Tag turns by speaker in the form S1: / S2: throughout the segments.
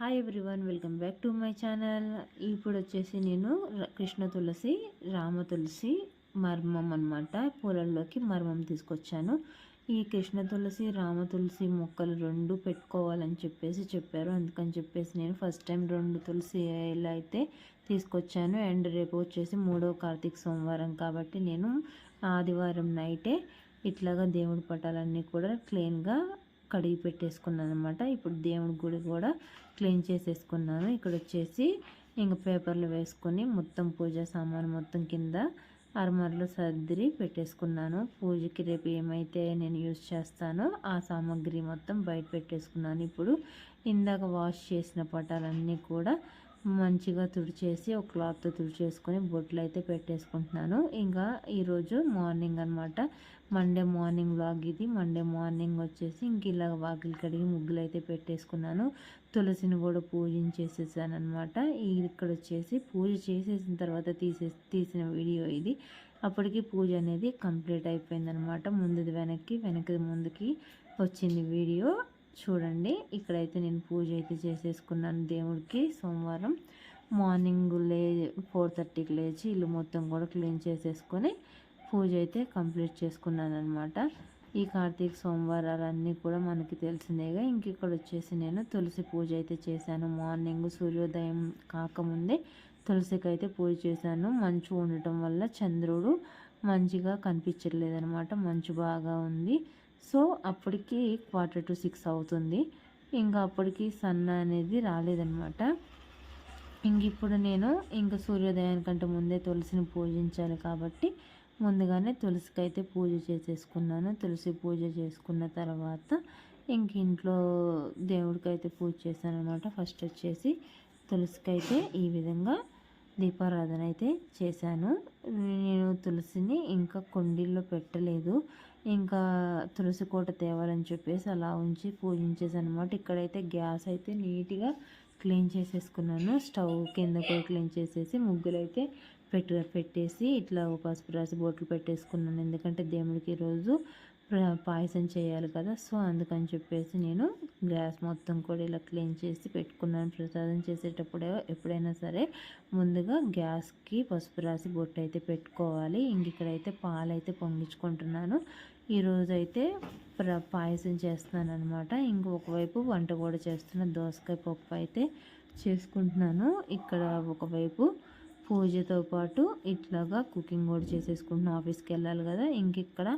S1: Hi everyone welcome back to my channel ఇప్పుడు వచ్చేసి నేను కృష్ణ తులసి రామ తులసి మర్మం అనమాట పొలంలోకి మర్మం తీసుకొచ్చాను. ఈ కృష్ణ తులసి రామ తులసి మొక్కలు రెండు పెట్టుకోవాలని చెప్పేసి చెప్పారు. అందుకని చెప్పేసి నేను ఫస్ట్ టైం రెండు తులసి ఇలా అయితే తీసుకొచ్చాను. అండ్ రేపు వచ్చేసి మూడో కార్తీక సోమవారం కాబట్టి నేను ఆదివారం నైటే ఇట్లాగా దేవుడి పటాలన్నీ కూడా క్లీన్గా కడిగి పెట్టేసుకున్నాను అనమాట ఇప్పుడు దేవుడి గుడి కూడా క్లీన్ చేసేసుకున్నాను. ఇక్కడ వచ్చేసి ఇంక పేపర్లు వేసుకొని మొత్తం పూజ సామాను మొత్తం కింద అరమరలు సర్దిరి పెట్టేసుకున్నాను. పూజకి రేపు ఏమైతే నేను యూజ్ చేస్తానో ఆ సామాగ్రి మొత్తం బయట పెట్టేసుకున్నాను. ఇప్పుడు ఇందాక వాష్ చేసిన పటాలన్నీ కూడా మంచిగా తుడిచేసి ఒక క్లాత్తో తుడిచేసుకొని బొట్లు అయితే పెట్టేసుకుంటున్నాను. ఇంకా ఈరోజు మార్నింగ్ అనమాట మండే మార్నింగ్ వ్లాగ్ ఇది. మండే మార్నింగ్ వచ్చేసి ఇంక ఇలా వాకిలి కడిగి ముగ్గులు అయితే పెట్టేసుకున్నాను. తులసిని కూడా పూజించేసేసాను అనమాట ఇక్కడ వచ్చేసి పూజ చేసేసిన తర్వాత తీసే తీసిన వీడియో ఇది. అప్పటికి పూజ అనేది కంప్లీట్ అయిపోయిందనమాట ముందుది వెనక్కి వెనక్కి ముందుకి వచ్చింది వీడియో. చూడండి ఇక్కడైతే నేను పూజ అయితే చేసేసుకున్నాను దేవుడికి సోమవారం. మార్నింగ్ లే ఫోర్ థర్టీకి లేచి ఇల్లు మొత్తం కూడా క్లీన్ చేసేసుకొని పూజ అయితే కంప్లీట్ చేసుకున్నాను అనమాట ఈ కార్తీక సోమవారాలన్నీ కూడా మనకి తెలిసిందేగా ఇంక ఇక్కడ వచ్చేసి నేను తులసి పూజ అయితే చేశాను. మార్నింగ్ సూర్యోదయం కాకముందే తులసికి అయితే పూజ చేశాను. మంచు ఉండటం వల్ల చంద్రుడు మంచిగా కనిపించట్లేదనమాట మంచు బాగా ఉంది. సో అప్పటికి క్వార్టర్ టు సిక్స్ అవుతుంది. ఇంకా అప్పటికి సన్ అనేది రాలేదనమాట ఇంక ఇప్పుడు నేను ఇంకా సూర్యోదయానికంటే ముందే తులసిని పూజించాలి కాబట్టి ముందుగానే తులసికైతే పూజ చేసేసుకున్నాను. తులసి పూజ చేసుకున్న తర్వాత ఇంక ఇంట్లో దేవుడికైతే పూజ చేశాను అనమాట ఫస్ట్ వచ్చేసి తులసికైతే ఈ విధంగా దీపారాధన అయితే చేశాను. నేను తులసిని ఇంకా కొండీల్లో పెట్టలేదు. ఇంకా తులసి కోట తేవాలని చెప్పేసి అలా ఉంచి పూజించేసాను అనమాట ఇక్కడైతే గ్యాస్ అయితే నీట్గా క్లీన్ చేసేసుకున్నాను. స్టవ్ కింద కూడా క్లీన్ చేసేసి ముగ్గులైతే పెట్టు పెట్టేసి ఇట్లా పసుపు రాసి బొట్లు పెట్టేసుకున్నాను. ఎందుకంటే దేవుడికి ఈరోజు పాయసం చేయాలి కదా సో అందుకని చెప్పేసి నేను గ్యాస్ మొత్తం కూడా ఇలా క్లీన్ చేసి పెట్టుకున్నాను. ప్రసాదం చేసేటప్పుడు ఎప్పుడైనా సరే ముందుగా గ్యాస్కి పసుపు రాసి బొట్టు అయితే పెట్టుకోవాలి. ఇంక ఇక్కడైతే పాలైతే పొంగించుకుంటున్నాను. ఈరోజు అయితే ప్ర పాయసం చేస్తున్నాను అనమాట ఇంకొకవైపు వంట కూడా చేస్తున్న దోసకాయ పప్పు అయితే చేసుకుంటున్నాను. ఇక్కడ ఒకవైపు పూజతో పాటు ఇట్లాగా కుకింగ్ కూడా చేసేసుకుంటున్నాను. ఆఫీస్కి వెళ్ళాలి కదా ఇంక ఇక్కడ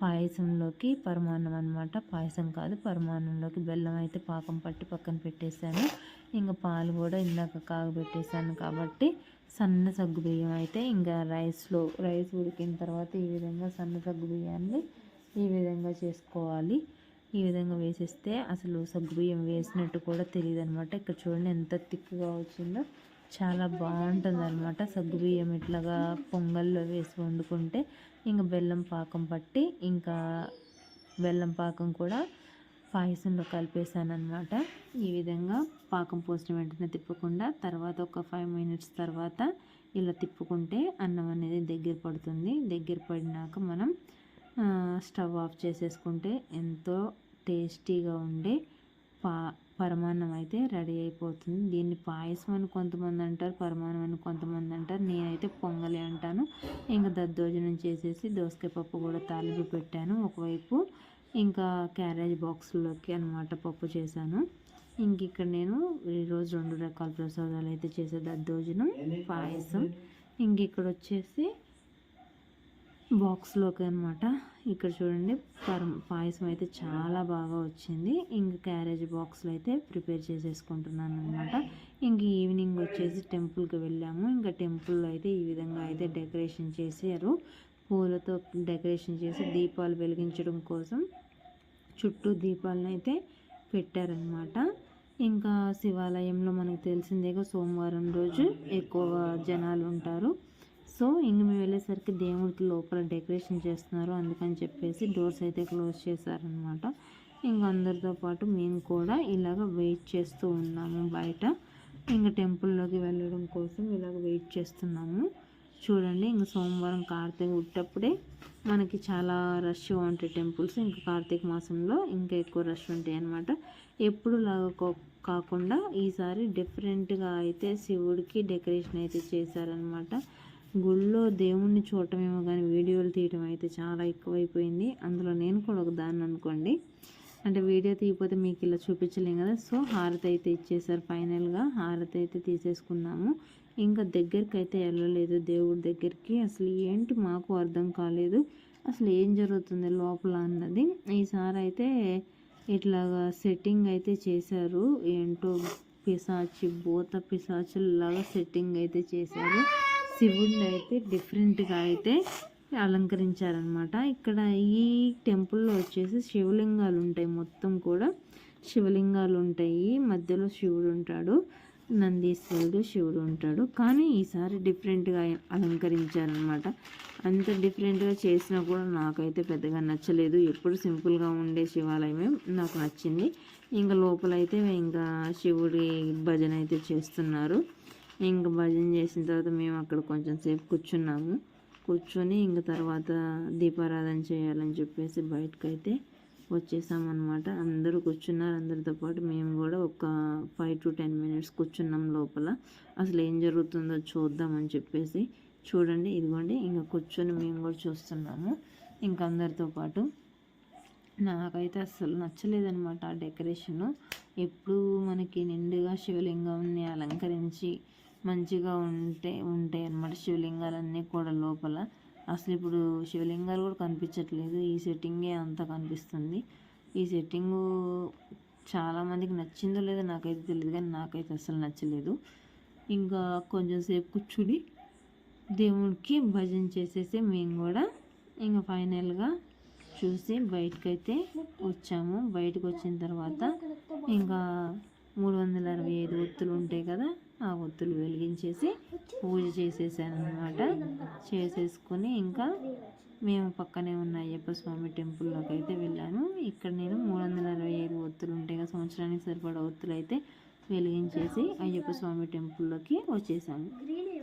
S1: పాయసంలోకి పరమాన్నం అనమాట పాయసం కాదు పరమాన్నంలోకి బెల్లం అయితే పాకం పట్టి పక్కన పెట్టేశాను. ఇంకా పాలు కూడా ఇందాక కాగబెట్టేశాను కాబట్టి సన్న సగ్గు బియ్యం అయితే ఇంకా రైస్లో రైస్ ఉడికిన తర్వాత ఈ విధంగా సన్న సగ్గు బియ్యాన్ని ఈ విధంగా చేసుకోవాలి. ఈ విధంగా వేసేస్తే అసలు సగ్గుబియ్యం వేసినట్టు కూడా తెలియదు అనమాట ఇక్కడ చూడండి ఎంత థిక్గా వచ్చిందో. చాలా బాగుంటుంది అనమాట సగ్గుబియ్యం ఇట్లాగా పొంగల్లో వేసి వండుకుంటే. ఇంకా బెల్లం పాకం పట్టి ఇంకా బెల్లం పాకం కూడా పాయసంలో కలిపేసాను అనమాట ఈ విధంగా పాకం పోసిన వెంటనే తిప్పకుండా తర్వాత ఒక ఫైవ్ మినిట్స్ తర్వాత ఇలా తిప్పుకుంటే అన్నం అనేది దగ్గర పడుతుంది. దగ్గర పడినాక మనం స్టవ్ ఆఫ్ చేసేసుకుంటే ఎంతో టేస్టీగా ఉండే పా పరమాన్నం అయితే రెడీ అయిపోతుంది. దీన్ని పాయసం అని కొంతమంది అంటారు పరమాన్నం అని కొంతమంది అంటారు. నేనైతే పొంగలి అంటాను. ఇంకా దద్దోజనం చేసేసి దోసకాయ పప్పు కూడా తాలింపు పెట్టాను. ఒకవైపు ఇంకా క్యారేజ్ బాక్స్లోకి అనమాట పప్పు చేశాను. ఇంక ఇక్కడ నేను ఈరోజు రెండు రకాల ప్రసాదాలు అయితే చేసే దద్దోజనం పాయసం. ఇంక ఇక్కడ వచ్చేసి బాక్స్లోకి అనమాట ఇక్కడ చూడండి పరం పాయసం అయితే చాలా బాగా వచ్చింది. ఇంక క్యారేజ్ బాక్స్లో అయితే ప్రిపేర్ చేసేసుకుంటున్నాను అనమాట ఇంక ఈవినింగ్ వచ్చేసి టెంపుల్కి వెళ్ళాము. ఇంకా టెంపుల్లో అయితే ఈ విధంగా అయితే డెకరేషన్ చేశారు పూలతో డెకరేషన్ చేసి దీపాలు వెలిగించడం కోసం చుట్టూ దీపాలను అయితే పెట్టారనమాట ఇంకా శివాలయంలో మనకు తెలిసిందేగా సోమవారం రోజు ఎక్కువ జనాలు ఉంటారు. సో ఇంక మేము వెళ్ళేసరికి దేవుడికి లోపల డెకరేషన్ చేస్తున్నారు. అందుకని చెప్పేసి డోర్స్ అయితే క్లోజ్ చేశారనమాట ఇంకా అందరితో పాటు మేము కూడా ఇలాగ వెయిట్ చేస్తూ ఉన్నాము బయట. ఇంకా టెంపుల్లోకి వెళ్ళడం కోసం ఇలాగ వెయిట్ చేస్తున్నాము. చూడండి ఇంక సోమవారం కార్తీక ఉట్టప్పుడే మనకి చాలా రష్గా ఉంటాయి టెంపుల్స్. ఇంకా కార్తీక మాసంలో ఇంకా ఎక్కువ రష్ ఉంటాయి అనమాట ఎప్పుడు లాగా కాకుండా ఈసారి డిఫరెంట్గా అయితే శివుడికి డెకరేషన్ అయితే చేశారనమాట గుళ్ళో దేవుణ్ణి చూడటమేమో కానీ వీడియోలు తీయటం అయితే చాలా ఎక్కువైపోయింది. అందులో నేను కూడా ఒక దాన్ని అనుకోండి. అంటే వీడియో తీయకపోతే మీకు ఇలా చూపించలేం కదా. సో హారతి అయితే ఇచ్చేసారు ఫైనల్గా. హారతి అయితే తీసేసుకున్నాము. ఇంకా దగ్గరికి అయితే వెళ్ళలేదు దేవుడి దగ్గరికి. అసలు ఏంటి మాకు అర్థం కాలేదు. అసలు ఏం జరుగుతుంది లోపల అన్నది. ఈసారి అయితే ఇట్లాగా సెట్టింగ్ అయితే చేశారు. ఏంటో పిశాచి బోత పిశాచుల్లాగా సెట్టింగ్ అయితే చేశారు. శివుడిని అయితే డిఫరెంట్గా అయితే అలంకరించారనమాట ఇక్కడ ఈ టెంపుల్లో వచ్చేసి శివలింగాలు ఉంటాయి మొత్తం కూడా. శివలింగాలు ఉంటాయి మధ్యలో శివుడు ఉంటాడు నందీశ్వరుడు శివుడు ఉంటాడు కానీ ఈసారి డిఫరెంట్గా అలంకరించారనమాట అంత డిఫరెంట్గా చేసినా కూడా నాకైతే పెద్దగా నచ్చలేదు. ఎప్పుడు సింపుల్గా ఉండే శివాలయమే నాకు నచ్చింది. ఇంకా లోపలైతే ఇంకా శివుడి భజన అయితే చేస్తున్నారు. ఇంకా భజన చేసిన తర్వాత మేము అక్కడ కొంచెం సేపు కూర్చున్నాము. కూర్చొని ఇంక తర్వాత దీపారాధన చేయాలని చెప్పేసి బయటకైతే వచ్చేసామన్నమాట. అందరూ కూర్చున్నారు. అందరితో పాటు మేము కూడా ఒక ఫైవ్ టు టెన్ మినిట్స్ కూర్చున్నాం లోపల. అసలు ఏం జరుగుతుందో చూద్దామని చెప్పేసి చూడండి. ఇదిగోండి ఇంకా కూర్చొని మేము కూడా చూస్తున్నాము. ఇంకా అందరితో పాటు నాకైతే అసలు నచ్చలేదనమాట ఆ డెకరేషను. ఎప్పుడు మనకి నిండుగా శివలింగాన్ని అలంకరించి మంచిగా ఉంటే ఉంటాయి అన్నమాట. శివలింగాలన్నీ కూడా లోపల. అసలు ఇప్పుడు శివలింగాలు కూడా కనిపించట్లేదు. ఈ సెట్టింగే అంత కనిపిస్తుంది. ఈ సెట్టింగు చాలామందికి నచ్చిందో లేదో నాకైతే తెలియదు కానీ నాకైతే అసలు నచ్చలేదు. ఇంకా కొంచెం సేపు కూర్చుని దేవుడికి భజన చేసేసి మేము కూడా ఇంకా ఫైనల్గా చూసి బయటకైతే వచ్చాము. బయటకు వచ్చిన తర్వాత ఇంకా మూడు వందల అరవై ఐదు ఒత్తులు ఉంటాయి కదా. ఆ ఒత్తులు వెలిగించేసి పూజ చేసేసాను అనమాట చేసేసుకొని ఇంకా మేము పక్కనే ఉన్న అయ్యప్ప స్వామి టెంపుల్లోకి అయితే వెళ్ళాను. ఇక్కడ నేను మూడు వందల అరవై ఐదు ఒత్తులు ఉంటాయి కదా సంవత్సరానికి సరిపడా ఒత్తులు అయితే వెలిగించేసి అయ్యప్ప స్వామి టెంపుల్లోకి వచ్చేసాము